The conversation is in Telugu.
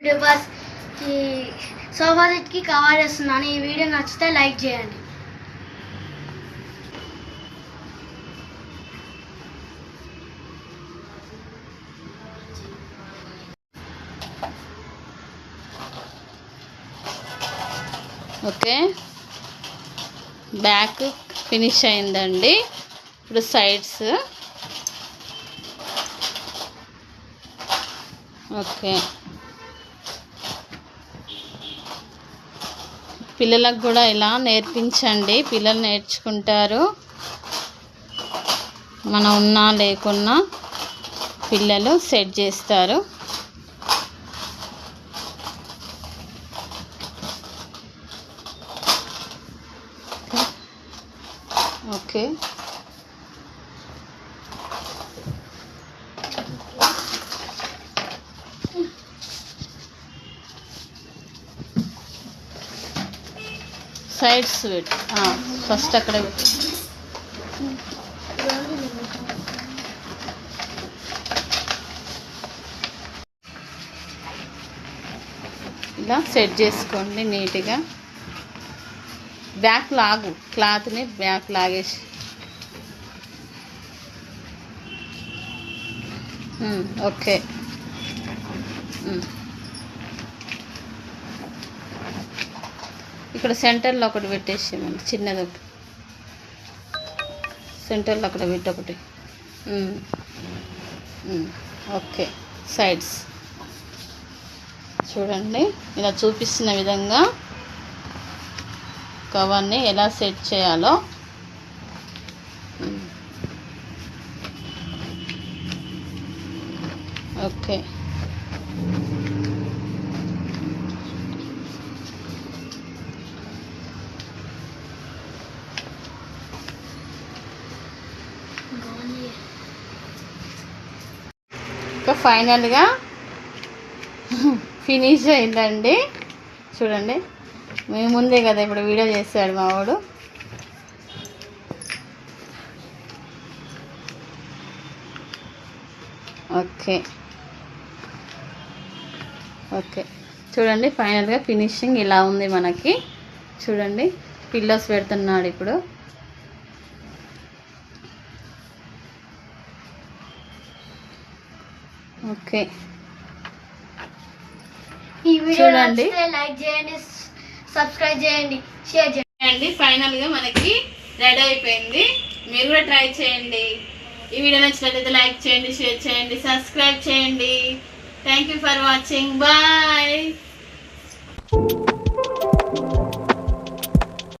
బస్ ఈ సోఫా సెట్కి కవర్ చేస్తున్నాను. ఈ వీడియో నచ్చితే లైక్ చేయండి. ఓకే. బ్యాక్ ఫినిష్ అయిందండి. ఇప్పుడు సైడ్స్. ఓకే. పిల్లలకు కూడా ఇలా నేర్పించండి. పిల్లలు నేర్చుకుంటారు. మనం ఉన్నా లేకున్నా పిల్లలు సెట్ చేస్తారు. ఓకే. సైడ్స్ పెట్టు ఫస్ట్ అక్కడ పెట్టు. ఇలా సెట్ చేసుకోండి నీట్గా. బ్యాక్ లాగు క్లాత్ని బ్యాక్ లాగేసి. ఓకే. ఇక్కడ సెంటర్లో ఒకటి పెట్టేసామండి చిన్నది ఒకటి. సెంటర్లో అక్కడ పెట్టి ఒకటి. Okay sides. చూడండి ఇలా చూపిస్తున్న విధంగా కవర్ని ఎలా సెట్ చేయాలో. ఓకే. ఇంకా ఫైనల్గా ఫినిష్ అయిందండి. చూడండి మేము ముందే కదా ఇప్పుడు వీడియో చేశాడు మా వాడు. ఓకే. ఓకే. చూడండి ఫైనల్గా ఫినిషింగ్ ఇలా ఉంది మనకి. చూడండి పిల్లోస్ పెడుతున్నాడు ఇప్పుడు. ఓకే. ఈ వీడియో చూడండి. నచ్చితే లైక్ చేయండి సబ్స్క్రైబ్ చేయండి షేర్ చేయండి. ఫైనల్గా మనకి రెడీ అయిపోయింది. మీరు కూడా ట్రై చేయండి. ఈ వీడియో నచ్చినట్లయితే లైక్ చేయండి షేర్ చేయండి సబ్స్క్రైబ్ చేయండి. Thank you for watching bye